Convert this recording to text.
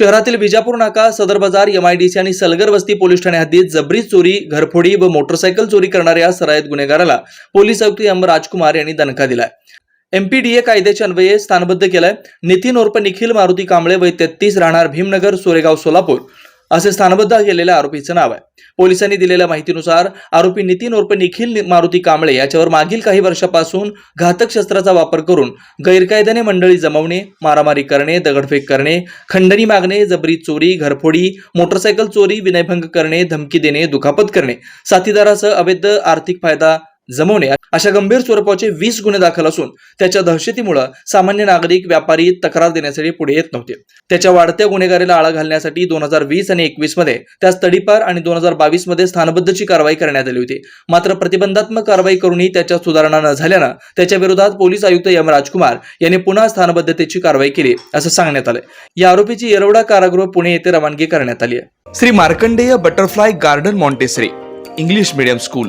शहरातील विजापूर नाका सदर बाजार एमआयडीसी आणि सलगर वस्ती पोलीस ठाणे हद्दीत जबरी चोरी घरफोडी व मोटरसायकल चोरी करणाऱ्या सराईत गुन्हेगाराला पोलीस आयुक्त एम. राजकुमार यांनी दणका दिलाय. एमपीडीए कायद्याच्या अन्वये स्थानबद्ध केलाय. नितीन उर्फ निखिल मारुती कांबळे वय तेहतीस राहणार भीमनगर सोरेगाव सोलापूर. असे स्थानबद्ध केलेल्या आरोपीचं नाव आहे. पोलिसांनी दिलेल्या माहितीनुसार आरोपी नितीन उर्फ निखिल मारुती कांबळे याच्यावर मागील काही वर्षापासून घातक शस्त्राचा वापर करून गैरकायद्याने मंडळी जमवणे मारामारी करणे दगडफेक करणे खंडणी मागणे जबरी चोरी घरफोडी मोटरसायकल चोरी विनयभंग करणे धमकी देणे दुखापत करणे. साथीदारासह अवैध आर्थिक फायदा जमवणे. अशा गंभीर स्वरूपाचे वीस गुन्हे दाखल असून त्याच्या दहशतीमुळे सामान्य नागरिक व्यापारी तक्रार देण्यासाठी पुढे येत नव्हते. त्याच्या वाढत्या गुन्हेगारीला आळा घालण्यासाठी दोन हजार वीस आणि एकवीसमध्ये त्यास तडीपार आणि दोन हजार बावीसमध्ये स्थानबद्धची कारवाई करण्यात आली होती. मात्र प्रतिबंधात्मक कारवाई करूनही त्याच्या सुधारणा न झाल्यानं त्याच्या विरोधात पोलीस आयुक्त एम राजकुमार यांनी पुन्हा स्थानबद्धतेची कारवाई केली असं सांगण्यात आलं या आरोपीची येरवडा कारागृह पुणे येथे रवानगी करण्यात आली आहे. Shri Markandeya butterfly garden Montessori English medium school.